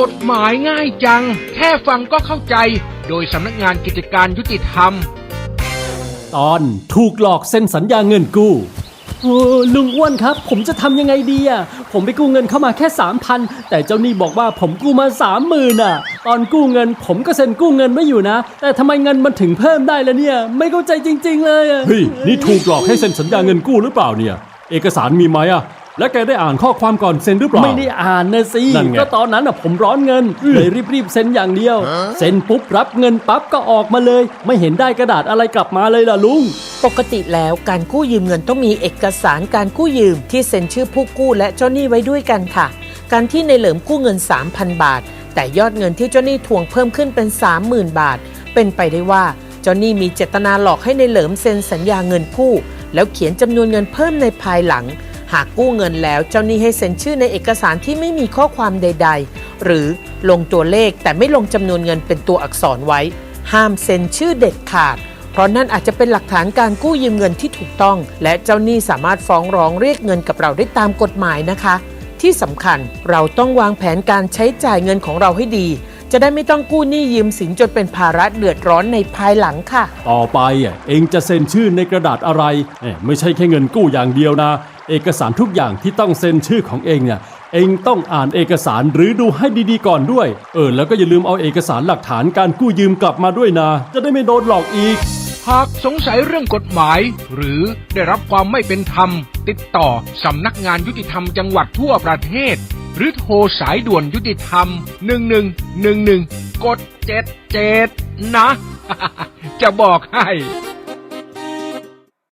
กฎหมายง่ายจัง แค่ฟังก็เข้าใจ โดยสำนักงานกิจการยุติธรรม ตอนถูกหลอกเซ็นสัญญาเงินกู้โอ้ลุงอ้วนครับ ผมจะทำยังไงดีอะผมไปกู้เงินเข้ามาแค่สามพันแต่เจ้าหนี้บอกว่าผมกู้มาสามหมื่นอะ ตอนกู้เงินผมก็เซ็นกู้เงินไม่อยู่นะ แต่ทำไมเงินมันถึงเพิ่มได้แล้วเนี่ย ไม่เข้าใจจริง ๆ เลยอะเฮ้ยนี่ถูกหลอกให้เซ็นสัญญาเงินกู้หรือเปล่าเนี่ย เอกสารมีไหมอะ และแกได้อ่านข้อความก่อนเซ็นหรือเปล่า ไม่ได้อ่านนะสินั่นไง ก็ตอนนั้นอะผมร้อนเงิน เลยรีบๆเซ็นอย่างเดียว เซ็นปุ๊บรับเงินปั๊บก็ออกมาเลย ไม่เห็นได้กระดาษอะไรกลับมาเลยล่ะลุง ปกติแล้วการกู้ยืมเงินต้องมีเอกสารการกู้ยืมที่เซ็นชื่อผู้กู้และเจ้าหนี้ไว้ด้วยกันค่ะ การที่ในเหลิมกู้เงิน 3,000 บาท แต่ยอดเงินที่เจ้าหนี้ทวงเพิ่มขึ้นเป็น 30,000 บาท เป็นไปได้ว่าเจ้าหนี้มีเจตนาหลอกให้ในเหลิมเซ็นสัญญาเงินกู้ แล้วเขียนจำนวนเงินเพิ่มในภายหลัง หากกู้เงินแล้วเจ้าหนี้ให้เซ็นชื่อในเอกสารที่ไม่มีข้อความใด ๆ หรือลงตัวเลขแต่ไม่ลงจำนวนเงินเป็นตัวอักษรไว้ ห้ามเซ็นชื่อเด็ดขาด เพราะนั่นอาจจะเป็นหลักฐานการกู้ยืมเงินที่ถูกต้อง และเจ้าหนี้สามารถฟ้องร้องเรียกเงินกับเราได้ตามกฎหมายนะคะ ที่สำคัญเราต้องวางแผนการใช้จ่ายเงินของเราให้ดี จะได้ไม่ต้องกู้หนี้ยืมสินจนเป็นภาระเดือดร้อนในภายหลังค่ะ ต่อไปอะเองจะเซ็นชื่อในกระดาษอะไรเอ้ยไม่ใช่แค่เงินกู้อย่างเดียวนะ เอกสารทุกอย่างที่ต้องเซ็นชื่อของเองเนี่ย เองต้องอ่านเอกสารหรือดูให้ดีๆก่อนด้วย เออ แล้วก็อย่าลืมเอาเอกสารหลักฐานการกู้ยืมกลับมาด้วยนะ จะได้ไม่โดนหลอกอีก หากสงสัยเรื่องกฎหมาย หรือได้รับความไม่เป็นธรรม ติดต่อสำนักงานยุติธรรมจังหวัดทั่วประเทศ หรือโทรสายด่วนยุติธรรม 1111กด77นะ จะบอกให้